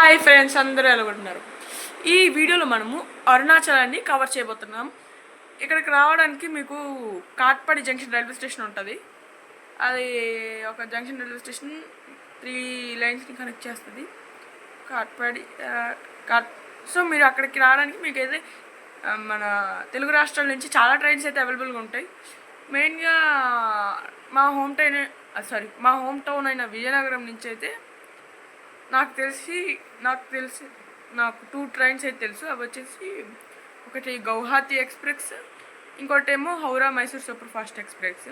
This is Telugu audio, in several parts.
హాయ్ ఫ్రెండ్స్ అందరూ ఎలాగొంటున్నారు ఈ వీడియోలో మనము అరుణాచలాన్ని కవర్ చేయబోతున్నాం. ఇక్కడికి రావడానికి మీకు కాట్పాడి జంక్షన్ రైల్వే స్టేషన్ ఉంటుంది. అది ఒక జంక్షన్ రైల్వే స్టేషన్ త్రీ లైన్స్ని కనెక్ట్ చేస్తుంది. కాట్పాడి కాట్ సో మీరు అక్కడికి రావడానికి మీకు అయితే మన తెలుగు రాష్ట్రాల నుంచి చాలా ట్రైన్స్ అయితే అవైలబుల్గా ఉంటాయి. మెయిన్గా మా హోమ్ టౌన్ సారీ మా హోమ్ టౌన్ అయిన విజయనగరం నుంచి అయితే నాకు తెలిసి నాకు తెలిసి నాకు టూ ట్రైన్స్ అయితే తెలుసు. అవి వచ్చేసి ఒకటి గౌహాతి ఎక్స్ప్రెస్ ఇంకోటి ఏమో Howrah Mysore super fast express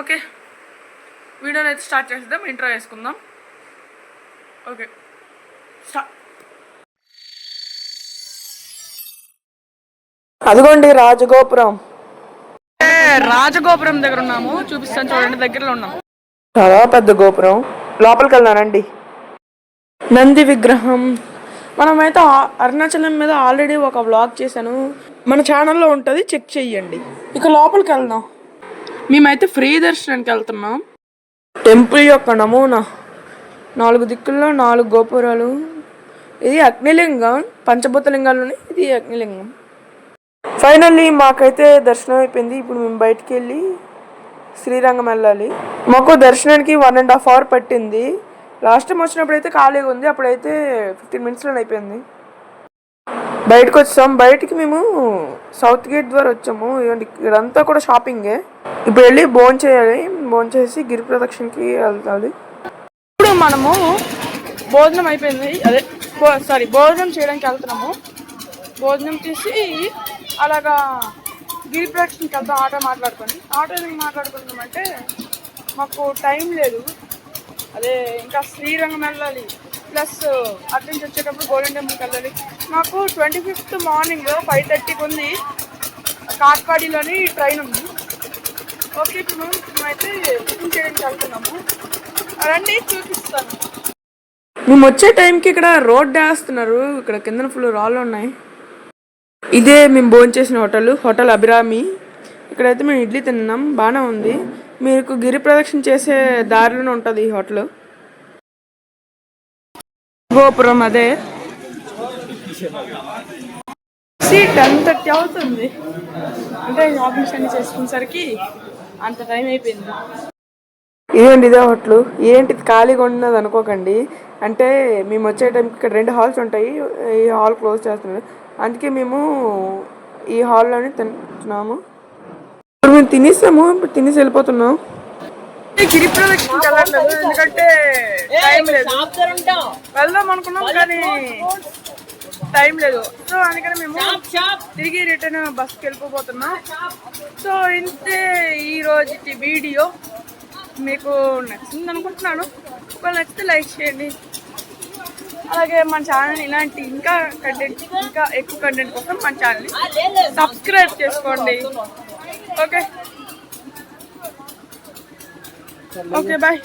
okay. వీడియోని అయితే స్టార్ట్ చేసేద్దాం ఇంట్రో వేసుకుందాం. ఓకే. స్టార్ట్ అదిగోండి రాజగోపురం. రాజగోపురం దగ్గర ఉన్నాము. చూపిస్తాను చూడండి దగ్గరలో ఉన్నాం చాలా పెద్ద గోపురం. లోపలికి వెళ్దానండి నంది విగ్రహం. మనమైతే అరుణాచలం మీద ఆల్రెడీ ఒక వ్లాగ్ చేశాను. మన ఛానల్లో ఉంటుంది చెక్ చెయ్యండి. ఇక లోపలికి వెళ్దాం మేమైతే ఫ్రీ దర్శనానికి వెళ్తున్నాం. టెంపుల్ యొక్క నమూనా. నాలుగు దిక్కుల్లో నాలుగు గోపురాలు. ఇది అగ్నిలింగం పంచభూత ఇది అగ్నిలింగం. ఫైనల్లీ మాకైతే దర్శనం అయిపోయింది. ఇప్పుడు మేము బయటికి వెళ్ళి శ్రీరంగం వెళ్ళాలి. మాకు దర్శనానికి వన్ అండ్ హాఫ్ అవర్ పట్టింది. లాస్ట్ టైం వచ్చినప్పుడు అయితే ఖాళీగా ఉంది. అప్పుడైతే ఫిఫ్టీన్ మినిట్స్లో అయిపోయింది. బయటకు వచ్చాం బయటికి మేము సౌత్ గేట్ ద్వారా వచ్చాము. ఇదిగోండి ఇక్కడంతా కూడా షాపింగే ఇప్పుడు వెళ్ళి బోన్ చేయాలి. బోన్ చేసి గిరి ప్రదక్షిణకి వెళ్తాలి. ఇప్పుడు మనము భోజనం అయిపోయింది. అదే సారీ భోజనం చేయడానికి వెళ్తున్నాము. భోజనం చేసి అలాగా గిరి ప్రదక్షిణకి వెళ్తాం. ఆటో మాట్లాడుకొని. ఆటో ఎందుకు మాట్లాడుకుంటామంటే మాకు టైం లేదు. అదే ఇంకా శ్రీరంగం వెళ్ళాలి. ప్లస్ అటు నుంచి వచ్చేటప్పుడు గోల్డెన్ టెంపుల్కి వెళ్ళాలి. మాకు ట్వంటీ ఫిఫ్త్ మార్నింగ్ ఫైవ్ థర్టీకి ఉంది. కాట్పాడిలోని ట్రైన్ ఉంది. ఓకే ఇప్పుడు మేము మేమైతే బుకింగ్ చేయడానికి వెళ్తున్నాము. రండి చూపిస్తాను. మేము వచ్చే టైంకి ఇక్కడ రోడ్ వేస్తున్నారు ఇక్కడ కింద ఫుల్ రాళ్ళు ఉన్నాయి. ఇదే మేము భోజనం చేసిన హోటల్. హోటల్ అభిరామి. ఇక్కడైతే మేము ఇడ్లీ తిన్నాం. బాగానే ఉంది. మీకు గిరి ప్రదక్షిణ చేసే దారిలోనే ఉంటుంది ఈ హోటల్. గోపురం అదే. టెన్ థర్టీ అవుతుంది. అంటే షాపింగ్స్ అన్ని చేసుకునేసరికి అంత టైం అయిపోయింది. ఇదేంటి ఇదే హోటల్? ఏంటిది ఖాళీగా ఉన్నది అనుకోకండి. అంటే మేము వచ్చే టైంకి ఇక్కడ రెండు హాల్స్ ఉంటాయి. ఈ హాల్ క్లోజ్ చేస్తున్నారు. అందుకే మేము ఈ హాల్లోనే తింటున్నాము. ఇప్పుడు మేము తినేసాము ఇప్పుడు తినేసి వెళ్ళిపోతున్నాం. గిరి వెళ్ళట్లేదు ఎందుకంటే టైం లేదు. వెళ్దాం అనుకున్నాం కానీ టైం లేదు. సో అందుకని మేము తిరిగి రిటర్న్ బస్కి వెళ్ళిపోతున్నాం సో ఇంతే ఈ రోజు వీడియో. మీకు నచ్చింది అనుకుంటున్నాను. ఒకవేళ నచ్చితే లైక్ చేయండి. అలాగే మన ఛానల్ ఇలాంటి ఇంకా కంటెంట్ ఇంకా ఎక్కువ కంటెంట్ కోసం మన ఛానల్ని సబ్స్క్రైబ్ చేసుకోండి. Okay okay bye